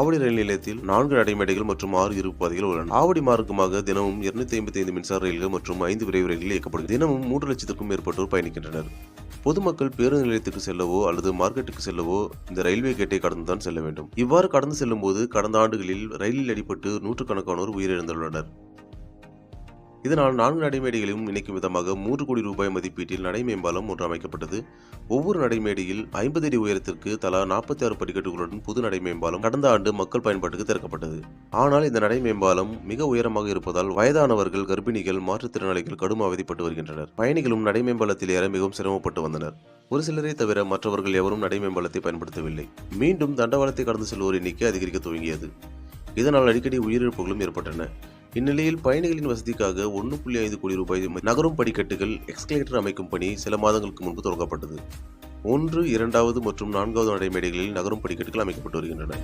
ஆவடி ரயில் நிலையத்தில் நான்கு நடைமேடைகள் மற்றும் ஆறு இருப்பு பாதைகள் உள்ளன. ஆவடி மார்க்கமாக தினமும் இருநூத்தி ஐம்பத்தி ஐந்து மின்சார ரயில்கள் மற்றும் ஐந்து விரைவு ரயில்கள் இயக்கப்படும். தினமும் மூன்று லட்சத்திற்கும் மேற்பட்டோர் பயணிக்கின்றனர். பொதுமக்கள் பேருந்து நிலையத்துக்கு செல்லவோ அல்லது மார்க்கெட்டுக்கு செல்லவோ இந்த ரயில்வே கேட்டை கடந்துதான் செல்ல வேண்டும். இவ்வாறு கடந்து செல்லும் போது கடந்த ஆண்டுகளில் ரயிலில் அடிபட்டு நூற்றுக்கணக்கானோர் உயிரிழந்துள்ளனர். இதனால் நான்கு நடைமேடைகளையும் இணைக்கும் விதமாக மூன்று கோடி ரூபாய் மதிப்பீட்டில் நடை மேம்பாலம் ஒன்று அமைக்கப்பட்டது. ஒவ்வொரு நடைமேடையில் ஐம்பது அடி உயரத்திற்கு தலா நாற்பத்தி ஆறு படிக்கட்டுகளுடன் புது நடை மேம்பாலம் கடந்த ஆண்டு மக்கள் பயன்பாட்டுக்கு திறக்கப்பட்டது. ஆனால் இந்த நடை மேம்பாலம் மிக உயரமாக இருப்பதால் வயதானவர்கள் கர்ப்பிணிகள் மாற்றுத்திறனாளிகள் கடும் அவதிப்பட்டு வருகின்றனர். பயணிகளும் நடை மேம்பாலத்தில் ஏற மிகவும் சிரமப்பட்டு வந்தனர். ஒரு சிலரை தவிர மற்றவர்கள் எவரும் நடை மேம்பாலத்தை பயன்படுத்தவில்லை. மீண்டும் தண்டவாளத்தை கடந்து செல்வோர் எண்ணிக்கை அதிகரிக்க துவங்கியது. இதனால் அடிக்கடி உயிரிழப்புகளும் ஏற்பட்டன. இந்நிலையில் பயணிகளின் வசதிக்காக ஒன்று புள்ளி ஐந்து கோடி ரூபாய் நகரும் படிக்கட்டுகள் எக்ஸ்கலேட்டர் அமைக்கும் பணி சில மாதங்களுக்கு முன்பு தொடங்கப்பட்டது. ஒன்று இரண்டாவது மற்றும் நான்காவது நடைமேடைகளில் நகரும் படிக்கட்டுகள் அமைக்கப்பட்டு வருகின்றன.